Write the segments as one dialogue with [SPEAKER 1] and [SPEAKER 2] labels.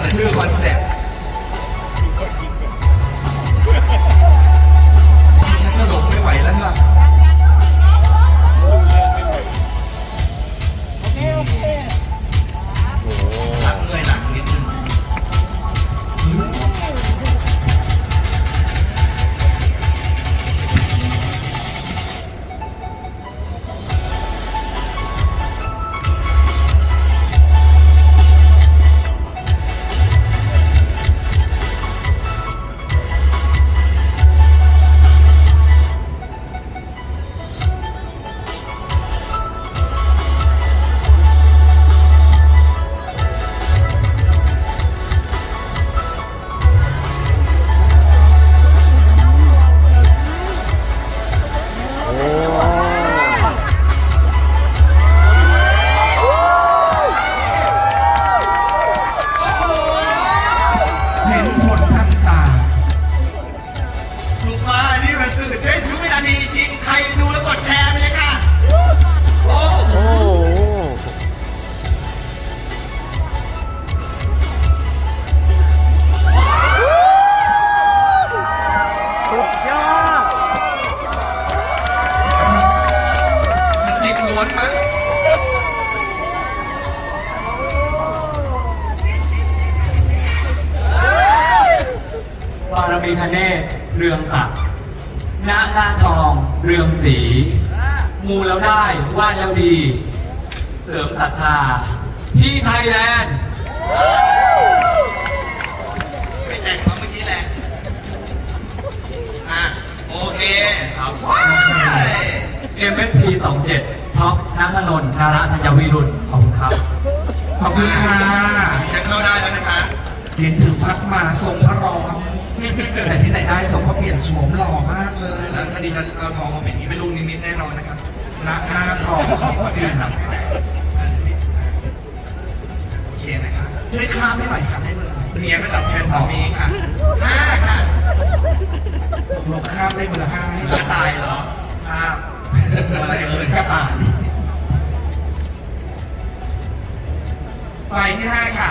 [SPEAKER 1] แต่ชื่ จะ
[SPEAKER 2] สิ
[SPEAKER 1] บล้วนมั้ง
[SPEAKER 3] บารมีพระเนตรเรืองศักดิ์หน้าหน้าทอง เรืองสี มูแล้วได้ว่าแล้วดี เสริมศรัทธา ที่ไทยแลนด์
[SPEAKER 1] ไปแต่งมาเมื่อกี้แหละ อะ โอเค
[SPEAKER 3] ครับ
[SPEAKER 1] ว้าย
[SPEAKER 3] MST 27 ท็อปนัทนนท์นาระธัญวิรุณขอบคุณครับ
[SPEAKER 4] ขอบคุณค่ะ
[SPEAKER 1] ฉันเข้าได้แล้วนะคะ
[SPEAKER 4] เห็นถือพัดมาทรงพระร้อนแต่ที่ไหนได้ทรงพระเปลี่ยนโฉมหล่อมากเลย
[SPEAKER 1] แล้วถ้าดิฉันเอาทองมาเป็นอย่างนี้เป็นลูกนิมิตแน่นอนนะครับ
[SPEAKER 4] หน้าหน้าทองจริงครับ
[SPEAKER 1] โอเคนะครับ
[SPEAKER 4] ช่วยข้ามให้หน่อยค่ะได้เบอร์อะไร
[SPEAKER 1] เมียก็จับแทนสามีค่ะห้าค่ะ
[SPEAKER 4] ตกลงข้ามได้เบอร์ห้าให้ห
[SPEAKER 1] ก
[SPEAKER 4] น่
[SPEAKER 1] ระ
[SPEAKER 4] อย
[SPEAKER 1] ต่ายเหรอห้าอะไรเอ่ย
[SPEAKER 4] กระต่าย
[SPEAKER 1] ไปที่ห้าค่ะ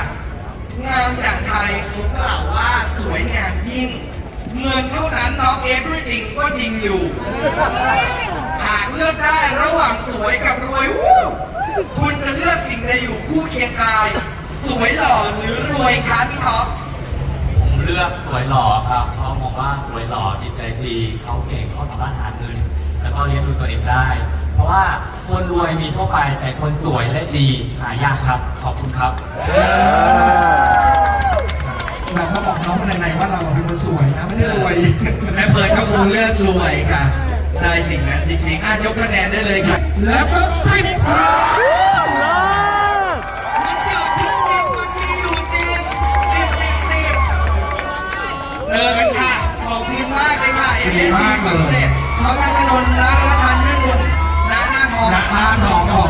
[SPEAKER 1] งามอย่างไทยเขากล่าวว่าสวยงามยิ่งเงินเท่านั้นน้องเอฟริติงก็จริงอยู่หากเลือกได้ระหว่างสวยกับรวยวู้คุณจะเลือกสิ่งใดอยู่คู่เคียงกาย สวยหล่อหรือรวยคะพี่ท็อป
[SPEAKER 3] ผมเลือกสวยหล่อครับเพราะมองว่าสวยหล่อจิตใจดีเขาเก่งเขาสามารถหาเงิน แล้วก็เลี้ยงดูตัวเองได้ เพราะว่าคนรวยมีทั่วไปแต่คนสวยและดีหายากครับ ขอบคุณครับ
[SPEAKER 4] เราก็บอกน้องในในๆว่าเราเป็นคนสวยนะไม่ได้รวย
[SPEAKER 1] แม่เพิร์นก็คงเลือกรวยค่ะ ได้สิ่งนั้นจริงๆอะยกคะแนนได้เลยค่ะ
[SPEAKER 4] แล้วก็สิบ
[SPEAKER 1] มันเกิดขึ้นจริงมันมีอยู่จริงสิบสิบสิบเจอกันค่ะ ขอบคุณมากเลยค่ะเอเอสซีคอนเซ็ปต์ เขาพัฒนนท์รันพันธ์นื่นหน้าหน้าทอง
[SPEAKER 4] หน้าทอง